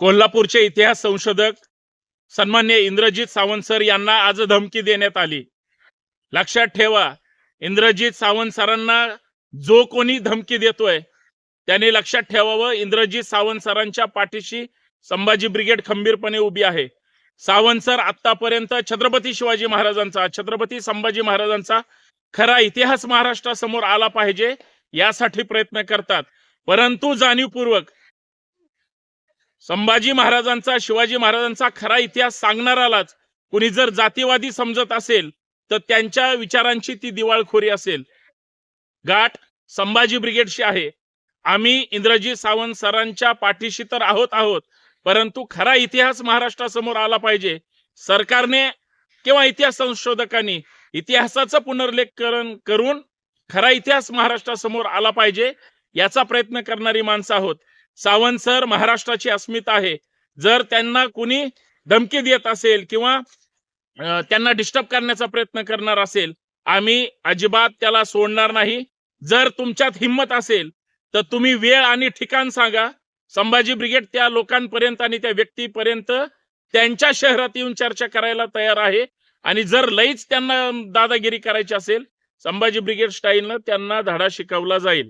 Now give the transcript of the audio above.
कोल्हापूरचे इतिहास संशोधक सन्मान्य इंद्रजित सावंत सर यांना आज धमकी देण्यात आली. लक्षात ठेवा इंद्रजित सावंत सरांना जो कोणी धमकी देतोय त्याने लक्षात ठेवावं इंद्रजित सावंत सरांच्या पाठीशी संभाजी ब्रिगेड खंबीरपणे उभी आहे. सावंत सर आतापर्यंत छत्रपती शिवाजी महाराजांचा छत्रपती संभाजी महाराजांचा खरा इतिहास महाराष्ट्रासमोर आला पाहिजे यासाठी प्रयत्न करतात. परंतु जाणीवपूर्वक संभाजी महाराजांचा शिवाजी महाराजांचा खरा इतिहास सांगणारालाच कुणी जर जातीवादी समजत असेल तर त्यांच्या विचारांची ती दिवाळखोरी असेल. गाठ संभाजी ब्रिगेडशी आहे. आम्ही इंद्रजी सावंत सरांच्या पाठीशी तर आहोत आहोत परंतु खरा इतिहास महाराष्ट्रासमोर आला पाहिजे. सरकारने किंवा इतिहास संशोधकांनी इतिहासाचं पुनर्लेखन करून खरा इतिहास महाराष्ट्रासमोर आला पाहिजे याचा प्रयत्न करणारी माणसं आहोत. सावंत सर महाराष्ट्राची अस्मिता आहे. जर त्यांना कुणी धमकी देत असेल किंवा त्यांना डिस्टर्ब करण्याचा प्रयत्न करणार असेल आम्ही अजिबात त्याला सोडणार नाही. जर तुमच्यात हिंमत असेल तर तुम्ही वेळ आणि ठिकाण सांगा. संभाजी ब्रिगेड त्या लोकांपर्यंत आणि त्या व्यक्तीपर्यंत त्यांच्या शहरात येऊन चर्चा करायला तयार आहे. आणि जर लईच त्यांना दादागिरी करायची असेल संभाजी ब्रिगेड स्टाईलनं त्यांना धडा शिकवला जाईल.